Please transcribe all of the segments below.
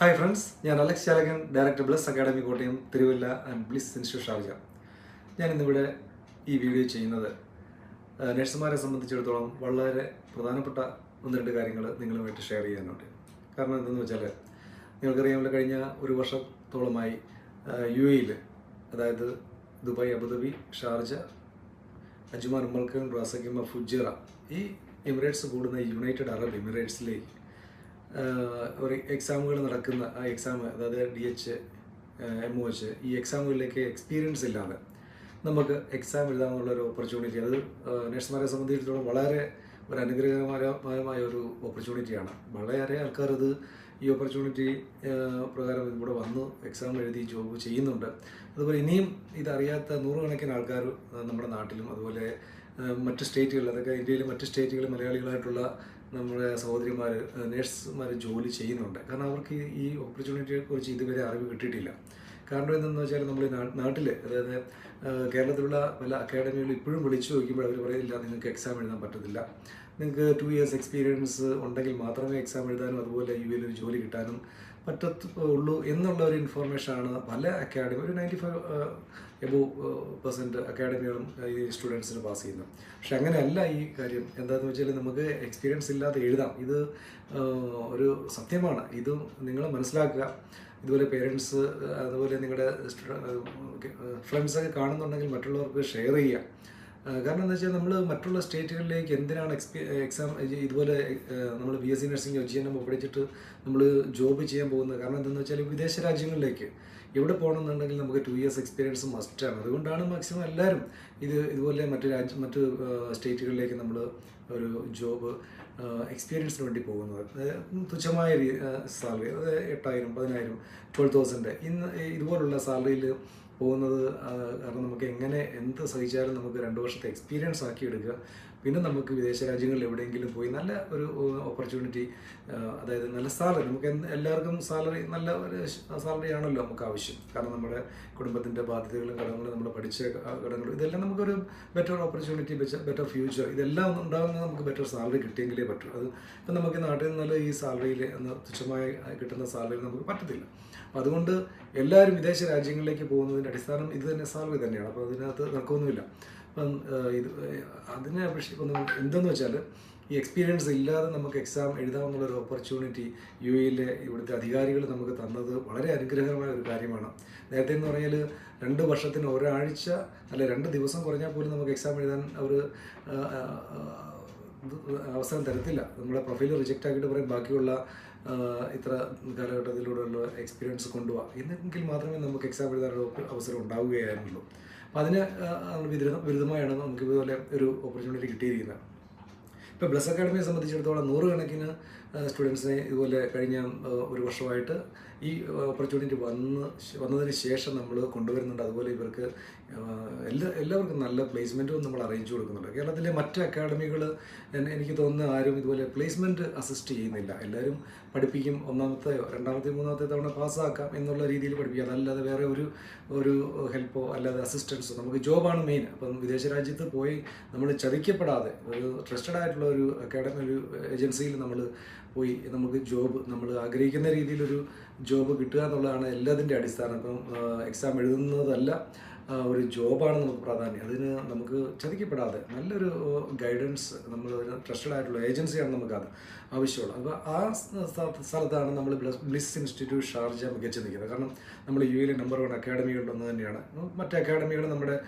Hi friends ഞാൻ Alex Chalakan director Bliss academy Kottayam Thiruvalla and Bliss institute Sharjah. ഞാൻ ഇന്നിവിടെ ഈ video ചെയ്യുന്നത് നഴ്സുമാരെ സംബന്ധിച്ചിടത്തോളം വളരെ പ്രധാനപ്പെട്ട ഒന്ന് രണ്ട് കാര്യങ്ങൾ നിങ്ങളുമായിട്ട് ഷെയർ ചെയ്യാനുണ്ട്. കാരണം എന്തെന്ന് വെച്ചാൽ നിങ്ങൾക്കറിയാമല്ലോ കഴിഞ്ഞ ഒരു വർഷത്തോളമായി യു എയിൽ അതായത് Dubai Abu Dhabi Sharjah Ajman Umm al Quwain Ras al Khaimah Fujairah ഈ എമിറേറ്റ്സ് കൂടുന്ന യുണൈറ്റഡ് അറബ് എമിറേറ്റ്സിലേക്ക് ഒരു എക്സാമുകൾ നടക്കുന്ന ആ എക്സാം അതായത് D H M O H ഈ എക്സാമുകളിലേക്ക് എക്സ്പീരിയൻസ് ഇല്ലാതെ നമുക്ക് എക്സാം എഴുതാനുള്ള ഒരു ഓപ്പർച്യൂണിറ്റി അത് നഴ്സുമാരെ സംബന്ധിച്ചിടത്തോളം വളരെ ഒരു അനുഗ്രഹകരമായ ഒരു ഓപ്പർച്യൂണിറ്റിയാണ് വളരെയേറെ ആൾക്കാർ അത് ഈ ഓപ്പർച്യൂണിറ്റി പ്രകാരം ഇവിടെ വന്ന് എക്സാം എഴുതി ജോബ് ചെയ്യുന്നുണ്ട്. അതുപോലെ ഇനിയും ഇതറിയാത്ത നൂറുകണക്കിന് ആൾക്കാർ നമ്മുടെ നാട്ടിലും അതുപോലെ മറ്റ് സ്റ്റേറ്റുകളിൽ അതൊക്കെ ഇന്ത്യയിലെ മറ്റ് സ്റ്റേറ്റുകളിൽ മലയാളികളായിട്ടുള്ള നമ്മുടെ സഹോദരിമാർ നേഴ്സുമാർ ജോലി ചെയ്യുന്നുണ്ട്. കാരണം അവർക്ക് ഈ- ഈ ഓപ്പർച്യൂണിറ്റിയെ കുറിച്ച് ഇതുവരെ അറിവ് കിട്ടിയിട്ടില്ല. കാരണം എന്തെന്ന് വെച്ചാൽ നമ്മൾ നാട്ടിൽ അതായത് കേരളത്തിലുള്ള പല അക്കാഡമികളിൽ ഇപ്പോഴും വിളിച്ചു നോക്കുമ്പോൾ അവർ പറയില്ല നിങ്ങൾക്ക് എക്സാം എഴുതാൻ പറ്റത്തില്ല. നിങ്ങൾക്ക് ടു ഇയേഴ്സ് എക്സ്പീരിയൻസ് ഉണ്ടെങ്കിൽ മാത്രമേ എക്സാം എഴുതാനും അതുപോലെ യു എയിൽ ഒരു ജോലി കിട്ടാനും പറ്റത്തുള്ളൂ എന്നുള്ള ഒരു ഇൻഫോർമേഷനാണ് പല അക്കാഡമി ഒരു നയന്റി ഫൈവ് എബോ പെർസെന്റ് അക്കാഡമികളും ഈ സ്റ്റുഡൻസിന് പാസ് ചെയ്യുന്നത് പക്ഷെ അങ്ങനെയല്ല ഈ കാര്യം. എന്താണെന്ന് വെച്ചാൽ നമുക്ക് എക്സ്പീരിയൻസ് ഇല്ലാതെ എഴുതാം. ഇത് ഒരു സത്യമാണ്. ഇത് നിങ്ങൾ മനസ്സിലാക്കുക. ഇതുപോലെ പേരൻസ് അതുപോലെ നിങ്ങളുടെ ഫ്രണ്ട്സൊക്കെ കാണുന്നുണ്ടെങ്കിൽ മറ്റുള്ളവർക്ക് ഷെയർ ചെയ്യുക. കാരണം എന്താ വെച്ചാൽ നമ്മൾ മറ്റുള്ള സ്റ്റേറ്റുകളിലേക്ക് എന്തിനാണ് എക്സ്പീ എക്സാം ഇതുപോലെ നമ്മൾ B S C nursing G N M പഠിച്ചിട്ട് നമ്മൾ ജോബ് ചെയ്യാൻ പോകുന്നത്? കാരണം എന്താണെന്ന് വെച്ചാൽ വിദേശ രാജ്യങ്ങളിലേക്ക് എവിടെ പോകണമെന്നുണ്ടെങ്കിൽ നമുക്ക് ടു ഇയേഴ്സ് എക്സ്പീരിയൻസ് മസ്റ്റാണ് അതുകൊണ്ടാണ് മാക്സിമം എല്ലാവരും ഇത് ഇതുപോലെ മറ്റ് രാജ്യ മറ്റ് സ്റ്റേറ്റുകളിലേക്ക് നമ്മൾ ഒരു ജോബ് എക്സ്പീരിയൻസിന് വേണ്ടി പോകുന്നത്. തുച്ഛമായ സാലറി അതായത് എട്ടായിരം പതിനായിരം ട്വൽവ് തൗസൻഡ് ഇന്ന് ഇതുപോലുള്ള സാലറിയിൽ പോകുന്നത് കാരണം നമുക്ക് എങ്ങനെ എന്ത് സഹിച്ചാലും നമുക്ക് രണ്ട് വർഷത്തെ എക്സ്പീരിയൻസ് ആക്കി എടുക്കുക പിന്നെ നമുക്ക് വിദേശ രാജ്യങ്ങളിൽ എവിടെയെങ്കിലും പോയി നല്ല ഒരു ഓപ്പർച്യൂണിറ്റി അതായത് നല്ല സാലറി നമുക്ക് എല്ലാവർക്കും സാലറി നല്ല ഒരു സാലറി ആണല്ലോ നമുക്ക് ആവശ്യം. കാരണം നമ്മുടെ കുടുംബത്തിന്റെ ബാധ്യതകളും കടങ്ങളും നമ്മുടെ പഠിച്ച കടങ്ങളും ഇതെല്ലാം നമുക്കൊരു ബെറ്റർ ഓപ്പർച്യൂണിറ്റി ബെറ്റർ ഫ്യൂച്ചർ ഇതെല്ലാം ഉണ്ടാകുന്നത് നമുക്ക് ബെറ്റർ സാലറി കിട്ടിയെങ്കിലേ പറ്റൂ. അത് ഇപ്പം നമുക്ക് നാട്ടിൽ നിന്നുള്ള ഈ സാലറിയിൽ തുച്ഛമായി കിട്ടുന്ന സാലറിയിൽ നമുക്ക് പറ്റത്തില്ല. അപ്പം അതുകൊണ്ട് എല്ലാവരും വിദേശ രാജ്യങ്ങളിലേക്ക് പോകുന്നതിന്റെ അടിസ്ഥാനം ഇത് തന്നെ സാലറി തന്നെയാണ്. അപ്പോൾ അതിനകത്ത് തർക്കമൊന്നുമില്ല. അപ്പം ആ, ഇത് അതിനെ അപേക്ഷിക്കുന്ന എന്തെന്ന് വെച്ചാൽ ഈ എക്സ്പീരിയൻസ് ഇല്ലാതെ നമുക്ക് എക്സാം എഴുതാമെന്നുള്ളൊരു ഓപ്പർച്യൂണിറ്റി യു എയിലെ ഇവിടുത്തെ അധികാരികൾ നമുക്ക് തന്നത് വളരെ അനുഗ്രഹകരമായ ഒരു കാര്യമാണ്. നേരത്തെ എന്ന് പറഞ്ഞാൽ രണ്ട് വർഷത്തിന് ഒരാഴ്ച അല്ലെ രണ്ട് ദിവസം കുറഞ്ഞാൽ പോലും നമുക്ക് എക്സാം എഴുതാൻ അവർ അവസരം തരത്തില്ല. നമ്മുടെ പ്രൊഫൈൽ റിജക്റ്റ് ആക്കിയിട്ട് പറയും ബാക്കിയുള്ള ഇത്ര കാലഘട്ടത്തിലൂടെയുള്ള എക്സ്പീരിയൻസ് കൊണ്ടുപോകാം എന്നെങ്കിൽ മാത്രമേ നമുക്ക് എക്സാം എഴുതാനുള്ള അവസരം ഉണ്ടാവുകയായിരുന്നുള്ളൂ. അതിന് വിരുദ്ധമായാണ് നമുക്ക് ഇതുപോലെ ഒരു ഓപ്പർച്യൂണിറ്റി കിട്ടിയിരിക്കുന്നത്. ഇപ്പോൾ ബ്ലസ് അക്കാഡമിയെ സംബന്ധിച്ചിടത്തോളം നൂറുകണക്കിന് സ്റ്റുഡൻസിനെ ഇതുപോലെ കഴിഞ്ഞ ഒരു വർഷമായിട്ട് ഈ ഓപ്പർച്യൂണിറ്റി വന്ന് വന്നതിന് ശേഷം നമ്മൾ കൊണ്ടുവരുന്നുണ്ട്. അതുപോലെ ഇവർക്ക് എല്ലാ എല്ലാവർക്കും നല്ല പ്ലേസ്മെന്റും നമ്മൾ അറേഞ്ച് കൊടുക്കുന്നുണ്ട്. കേരളത്തിലെ മറ്റ് അക്കാഡമികൾ എനിക്ക് തോന്നുന്ന ആരും ഇതുപോലെ പ്ലേസ്മെന്റ് അസിസ്റ്റ് ചെയ്യുന്നില്ല. എല്ലാവരും പഠിപ്പിക്കും ഒന്നാമത്തെയോ രണ്ടാമത്തെ മൂന്നാമത്തെ തവണ പാസ്സാക്കാം എന്നുള്ള രീതിയിൽ പഠിപ്പിക്കുക അതല്ലാതെ വേറെ ഒരു ഒരു ഹെൽപ്പോ അല്ലാതെ അസിസ്റ്റൻസോ നമുക്ക് ജോബാണ് മെയിൻ അപ്പം വിദേശ രാജ്യത്ത് പോയി നമ്മൾ ചതിക്കപ്പെടാതെ ഒരു ട്രസ്റ്റഡ് ആയിട്ടുള്ള ഒരു അക്കാഡമി ഒരു ഏജൻസിയിൽ നമ്മൾ പോയി നമുക്ക് ജോബ് നമ്മൾ ആഗ്രഹിക്കുന്ന രീതിയിലൊരു ജോബ് കിട്ടുക എന്നുള്ളതാണ് എല്ലാത്തിന്റെ അടിസ്ഥാനം. അപ്പം എക്സാം എഴുതുന്നതല്ല ഒരു ജോബാണ് നമുക്ക് പ്രാധാന്യം. അതിന് നമുക്ക് ചതിക്കപ്പെടാതെ നല്ലൊരു ഗൈഡൻസ് നമ്മൾ ട്രസ്റ്റഡ് ആയിട്ടുള്ള ഏജൻസിയാണ് നമുക്കത് ആവശ്യമുള്ളത്. അപ്പോൾ ആ സ്ഥ- സ്ഥ- സ്ഥലത്താണ് നമ്മൾ ബ്ലസ് ഇൻസ്റ്റിറ്റ്യൂട്ട് ഷാർജ മികച്ചു നിൽക്കുന്നത്. കാരണം നമ്മൾ യു എയിലെ നമ്പർ വൺ അക്കാഡമികളിലൊന്ന് തന്നെയാണ്. മറ്റ് അക്കാഡമികൾ നമ്മുടെ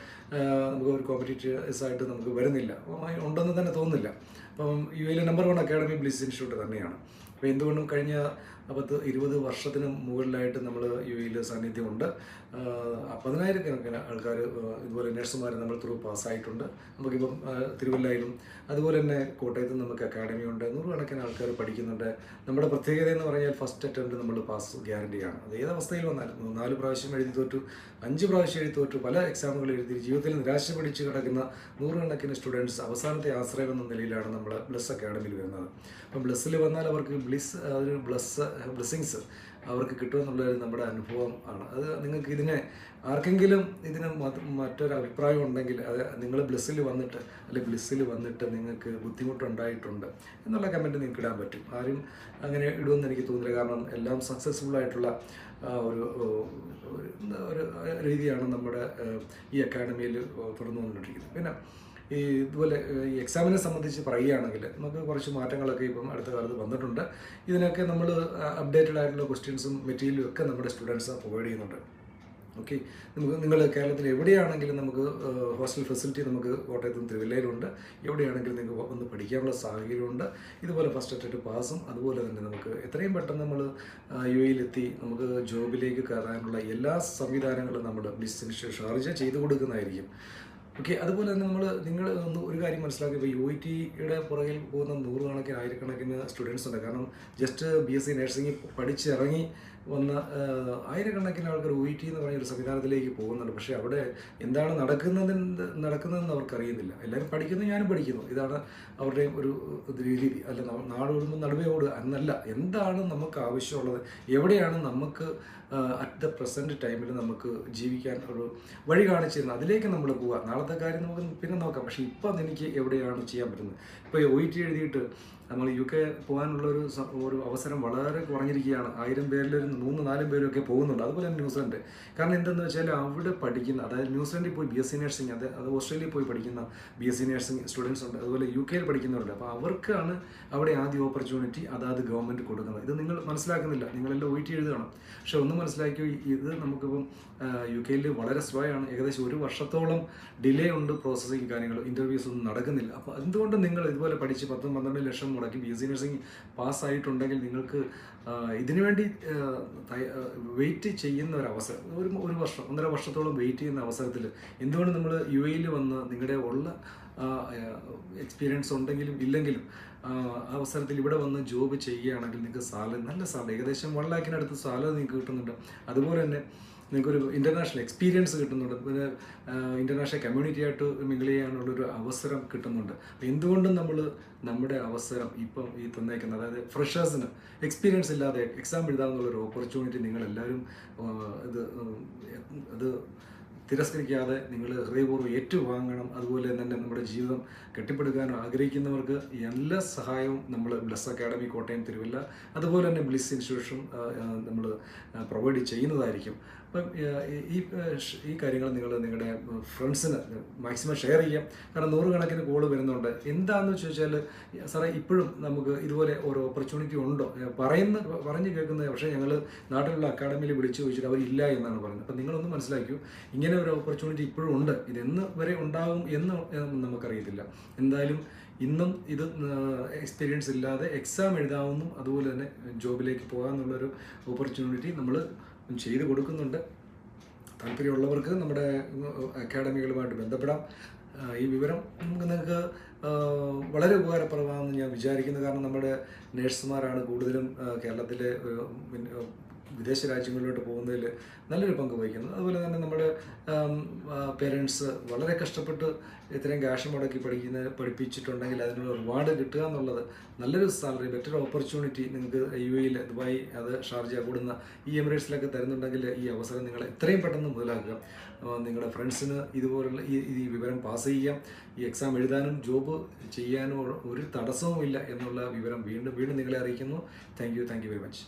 നമുക്ക് ഒരു കോമ്പറ്റീറ്റീവ്സ് ആയിട്ട് നമുക്ക് വരുന്നില്ല. ഉണ്ടെന്ന് തന്നെ തോന്നുന്നില്ല. അപ്പം യു എയിലെ number one academy Bliss institute തന്നെയാണ്. അപ്പോൾ എന്തുകൊണ്ടും കഴിഞ്ഞ പത്ത് ഇരുപത് വർഷത്തിന് മുകളിലായിട്ട് നമ്മൾ യു എയിൽ സാന്നിധ്യമുണ്ട്. പതിനായിരക്കണക്കിന് ആൾക്കാർ ഇതുപോലെ നഴ്സുമാർ നമ്മൾ ത്രൂ പാസ്സായിട്ടുണ്ട്. നമുക്കിപ്പം തിരുവല്ലയിലും അതുപോലെ തന്നെ കോട്ടയത്തും നമുക്ക് അക്കാഡമി ഉണ്ട്. നൂറുകണക്കിന് ആൾക്കാർ പഠിക്കുന്നുണ്ട്. നമ്മുടെ പ്രത്യേകത എന്ന് പറഞ്ഞാൽ ഫസ്റ്റ് അറ്റംപ്റ്റ് നമ്മൾ പാസ് ഗ്യാരണ്ടിയാണ് അത് ഏത് അവസ്ഥയിൽ വന്നാലും നാല് പ്രാവശ്യം എഴുതി തോറ്റു അഞ്ച് പ്രാവശ്യം എഴുതി തോറ്റു പല എക്സാമുകൾ എഴുതി ജീവിതത്തിൽ നിരാശ പിടിച്ച് കിടക്കുന്ന നൂറുകണക്കിന് സ്റ്റുഡൻസ് അവസാനത്തെ ആശ്രയം എന്ന നിലയിലാണ് നമ്മൾ ബ്ലസ് അക്കാഡമിയിൽ വരുന്നത്. അപ്പം ബ്ലസ്സിൽ വന്നാൽ അവർക്ക് ബ്ലിസ് ഒരു ബ്ലസ് ബ്ലെസ്സിങ്സ് അവർക്ക് കിട്ടുമെന്നുള്ളൊരു നമ്മുടെ അനുഭവം ആണ്. അത് നിങ്ങൾക്ക് ഇതിനെ ആർക്കെങ്കിലും ഇതിന് മറ്റൊരു അഭിപ്രായം ഉണ്ടെങ്കിൽ അത് നിങ്ങൾ ബ്ലസ്സിൽ വന്നിട്ട് അല്ലെങ്കിൽ ബ്ലിസ്സിൽ വന്നിട്ട് നിങ്ങൾക്ക് ബുദ്ധിമുട്ടുണ്ടായിട്ടുണ്ട് എന്നുള്ള കമന്റ് നിങ്ങൾക്ക് ഇടാൻ പറ്റും. ആരും അങ്ങനെ ഇടുമെന്ന് എനിക്ക് തോന്നുന്നില്ല. കാരണം എല്ലാം സക്സസ്ഫുൾ ആയിട്ടുള്ള ഒരു ഒരു രീതിയാണ് നമ്മുടെ ഈ അക്കാഡമിയിൽ തുടർന്നു വന്നുകൊണ്ടിരിക്കുന്നത്. പിന്നെ ഈ ഇതുപോലെ ഈ എക്സാമിനെ സംബന്ധിച്ച് പറയുകയാണെങ്കിൽ നമുക്ക് കുറച്ച് മാറ്റങ്ങളൊക്കെ ഇപ്പം അടുത്ത കാലത്ത് വന്നിട്ടുണ്ട്. ഇതിനൊക്കെ നമ്മൾ അപ്ഡേറ്റഡ് ആയിട്ടുള്ള ക്വസ്റ്റ്യൻസും മെറ്റീരിയലും ഒക്കെ നമ്മുടെ സ്റ്റുഡൻസ് പ്രൊവൈഡ് ചെയ്യുന്നുണ്ട്. ഓക്കെ നമുക്ക് നിങ്ങൾ കേരളത്തിൽ എവിടെയാണെങ്കിലും നമുക്ക് ഹോസ്റ്റൽ ഫെസിലിറ്റി നമുക്ക് കോട്ടയത്തും തിരുവല്ലയിലുണ്ട്. എവിടെയാണെങ്കിലും നിങ്ങൾക്ക് വന്ന് പഠിക്കാനുള്ള സാഹചര്യമുണ്ട്. ഇതുപോലെ ഫസ്റ്റ് അറ്റൻഡ് പാസും അതുപോലെ തന്നെ നമുക്ക് എത്രയും പെട്ടെന്ന് നമ്മൾ യു എയിലെത്തി നമുക്ക് ജോബിലേക്ക് കയറാനുള്ള എല്ലാ സംവിധാനങ്ങളും നമ്മുടെ ബിസിനസ് ഷാർജ ചെയ്തു കൊടുക്കുന്നതായിരിക്കും. ഓക്കെ അതുപോലെ തന്നെ നമ്മൾ നിങ്ങൾ ഒന്ന് ഒരു കാര്യം മനസ്സിലാക്കി. ഇപ്പോൾ യു ഐ ടിയുടെ പുറകിൽ പോകുന്ന നൂറുകണക്കിന് ആയിരക്കണക്കിന് സ്റ്റുഡൻസ് ഉണ്ട്. കാരണം just B S C nursing പഠിച്ചിറങ്ങി വന്ന ആയിരക്കണക്കിന് ആൾക്കാർ ഒ ഐ ടി എന്ന് പറഞ്ഞ ഒരു സംവിധാനത്തിലേക്ക് പോകുന്നുണ്ട്. പക്ഷേ അവിടെ എന്താണ് നടക്കുന്നതെന്ന് നടക്കുന്നതെന്ന് അവർക്കറിയുന്നില്ല. എല്ലാവരും പഠിക്കുന്നു ഞാനും പഠിക്കുന്നു. ഇതാണ് അവരുടെ ഒരു രീതി. അല്ല നാടോടുമ്പോൾ നടുവേ ഓടുക എന്നല്ല. എന്താണ് നമുക്ക് ആവശ്യമുള്ളത്? എവിടെയാണ് നമുക്ക് അറ്റ് ദ പ്രസന്റ് ടൈമിൽ നമുക്ക് ജീവിക്കാൻ ഒരു വഴി കാണിച്ചിരുന്നത്? അതിലേക്ക് നമ്മൾ പോവുക. നാളത്തെ കാര്യം നമുക്ക് പിന്നെ നോക്കാം. പക്ഷേ ഇപ്പം എനിക്ക് എവിടെയാണ് ചെയ്യാൻ പറ്റുന്നത്? ഇപ്പോൾ ഒ ടി എഴുതിയിട്ട് നമ്മൾ യു കെ പോകാനുള്ള ഒരു ഒരു അവസരം വളരെ കുറഞ്ഞിരിക്കുകയാണ്. ആയിരം പേരിൽ ഒരു മൂന്ന് നാലും പേരൊക്കെ പോകുന്നുണ്ട്. അതുപോലെ തന്നെ ന്യൂസിലൻഡ്. കാരണം എന്തെന്ന് വെച്ചാൽ അവിടെ പഠിക്കുന്ന അതായത് ന്യൂസിലൻഡിൽ പോയി ബി എസ് സി നഴ്സിംഗ് അത് അത് ഓസ്ട്രേലിയയിൽ പോയി പഠിക്കുന്ന B S C nursing students ഉണ്ട്. അതുപോലെ യു കെയിൽ പഠിക്കുന്നവരുണ്ട്. അപ്പോൾ അവർക്കാണ് അവിടെ ആദ്യ ഓപ്പർച്യൂണിറ്റി അതാത് ഗവൺമെന്റ് കൊടുക്കുന്നത്. ഇത് നിങ്ങൾ മനസ്സിലാക്കുന്നില്ല. നിങ്ങളെല്ലാം ഒഴിറ്റി എഴുതണം. പക്ഷെ ഒന്ന് മനസ്സിലാക്കി ഇത് നമുക്കിപ്പം യു കെയിൽ വളരെ സ്വയമാണ് ഏകദേശം ഒരു വർഷത്തോളം ഡിലേ ഉണ്ട് പ്രോസസ്സിങ് കാര്യങ്ങൾ. ഇന്റർവ്യൂസ് ഒന്നും നടക്കുന്നില്ല. അപ്പോൾ എന്തുകൊണ്ട് നിങ്ങൾ ഇതുപോലെ പഠിച്ച് പത്തും പന്ത്രണ്ട് ലക്ഷം മുടക്കി ബി എസ് സി നഴ്സിംഗ് പാസ്സായിട്ടുണ്ടെങ്കിൽ നിങ്ങൾക്ക് ഇതിനുവേണ്ടി വെയിറ്റ് ചെയ്യുന്ന ഒരു അവസരം ഒരു ഒരു വർഷം ഒന്നര വർഷത്തോളം വെയിറ്റ് ചെയ്യുന്ന അവസരത്തിൽ എന്തുകൊണ്ട് നമ്മൾ യു എയിൽ വന്ന് നിങ്ങളുടെ ഉള്ള എക്സ്പീരിയൻസ് ഉണ്ടെങ്കിലും ഇല്ലെങ്കിലും അവസരത്തിൽ ഇവിടെ വന്ന് ജോബ് ചെയ്യുകയാണെങ്കിൽ നിങ്ങൾക്ക് സാലറി നല്ല സാലറി ഏകദേശം വൺ ലാഖിനടുത്ത് സാലറി നിങ്ങൾക്ക് കിട്ടുന്നുണ്ട്. അതുപോലെ തന്നെ നിങ്ങൾക്കൊരു ഇന്റർനാഷണൽ എക്സ്പീരിയൻസ് കിട്ടുന്നുണ്ട്. പിന്നെ ഇന്റർനാഷണൽ കമ്മ്യൂണിറ്റി ആയിട്ട് മിങ്കിൾ ചെയ്യാനുള്ളൊരു അവസരം കിട്ടുന്നുണ്ട്. എന്തുകൊണ്ടും നമ്മൾ നമ്മുടെ അവസരം ഇപ്പം ഈ തന്നേക്കുന്നത് അതായത് ഫ്രഷേഴ്സിന് എക്സ്പീരിയൻസ് ഇല്ലാതെ എക്സാം എഴുതാമെന്നുള്ളൊരു ഓപ്പർച്യൂണിറ്റി നിങ്ങളെല്ലാവരും ഇത് അത് തിരസ്കരിക്കാതെ നിങ്ങൾ ഹൃദയപൂർവം ഏറ്റുവാങ്ങണം. അതുപോലെ തന്നെ നമ്മുടെ ജീവിതം കെട്ടിപ്പടുക്കാൻ ആഗ്രഹിക്കുന്നവർക്ക് എല്ലാ സഹായവും നമ്മൾ ബ്ലസ് അക്കാഡമി കോട്ടയം തിരുവല്ല അതുപോലെ തന്നെ ബ്ലിസ് ഇൻസ്റ്റിറ്റ്യൂഷൻ നമ്മൾ പ്രൊവൈഡ് ചെയ്യുന്നതായിരിക്കും. അപ്പം ഈ- ഈ കാര്യങ്ങൾ നിങ്ങൾ നിങ്ങളുടെ ഫ്രണ്ട്സിന് മാക്സിമം ഷെയർ ചെയ്യാം. കാരണം നൂറുകണക്കിന് കോൾ വരുന്നുണ്ട്. എന്താണെന്ന് ചോദിച്ചാൽ സാറേ ഇപ്പോഴും നമുക്ക് ഇതുപോലെ ഒരു ഓപ്പർച്യൂണിറ്റി ഉണ്ടോ? പറയുന്ന പറഞ്ഞു കേൾക്കുന്നത് പക്ഷേ ഞങ്ങൾ നാട്ടിലുള്ള അക്കാഡമിയിൽ വിളിച്ചു ചോദിച്ചിട്ട് അവരില്ല എന്നാണ് പറയുന്നത്. അപ്പം നിങ്ങളൊന്ന് മനസ്സിലാക്കൂ ഇങ്ങനെ ഒരു ഓപ്പർച്യൂണിറ്റി ഇപ്പോഴും ഉണ്ട്. ഇതെന്ന് വരെ ഉണ്ടാകും എന്ന് നമുക്കറിയത്തില്ല. എന്തായാലും ഇന്നും ഇത് എക്സ്പീരിയൻസ് ഇല്ലാതെ എക്സാം എഴുതാവുന്നു. അതുപോലെ തന്നെ ജോബിലേക്ക് പോകാമെന്നുള്ളൊരു ഓപ്പർച്യൂണിറ്റി നമ്മൾ ചെയ്തു കൊടുക്കുന്നുണ്ട്. താല്പര്യമുള്ളവർക്ക് നമ്മുടെ അക്കാഡമികളുമായിട്ട് ബന്ധപ്പെടാം. ഈ വിവരം നമുക്ക് നിങ്ങൾക്ക് വളരെ ഉപകാരപ്രദമാണെന്ന് ഞാൻ വിചാരിക്കുന്നു. കാരണം നമ്മുടെ നേഴ്സുമാരാണ് കൂടുതലും കേരളത്തിലെ വിദേശ രാജ്യങ്ങളിലോട്ട് പോകുന്നതിൽ നല്ലൊരു പങ്ക് വഹിക്കുന്നു അതുപോലെ തന്നെ നമ്മുടെ പേരൻസ് വളരെ കഷ്ടപ്പെട്ട് ഇത്രയും ക്യാഷ് മുടക്കി പഠിക്കുന്ന പഠിപ്പിച്ചിട്ടുണ്ടെങ്കിൽ അതിനുള്ള റിവാർഡ് കിട്ടുക എന്നുള്ളത് നല്ലൊരു സാലറി ബെറ്റർ ഓപ്പർച്യൂണിറ്റി നിങ്ങൾക്ക് യു എയിൽ ദുബായ് അത് ഷാർജ കൂടുന്ന ഈ എമിറേറ്റ്സിലൊക്കെ തരുന്നുണ്ടെങ്കിൽ ഈ അവസരം നിങ്ങൾ എത്രയും പെട്ടെന്ന് മുതലാക്കുക. നിങ്ങളുടെ ഫ്രണ്ട്സിന് ഇതുപോലുള്ള ഈ ഈ വിവരം പാസ് ചെയ്യാം. ഈ എക്സാം എഴുതാനും ജോബ് ചെയ്യാനും ഒരു തടസ്സവുമില്ല എന്നുള്ള വിവരം വീണ്ടും വീണ്ടും നിങ്ങളെ അറിയിക്കുന്നു. Thank you thank you very much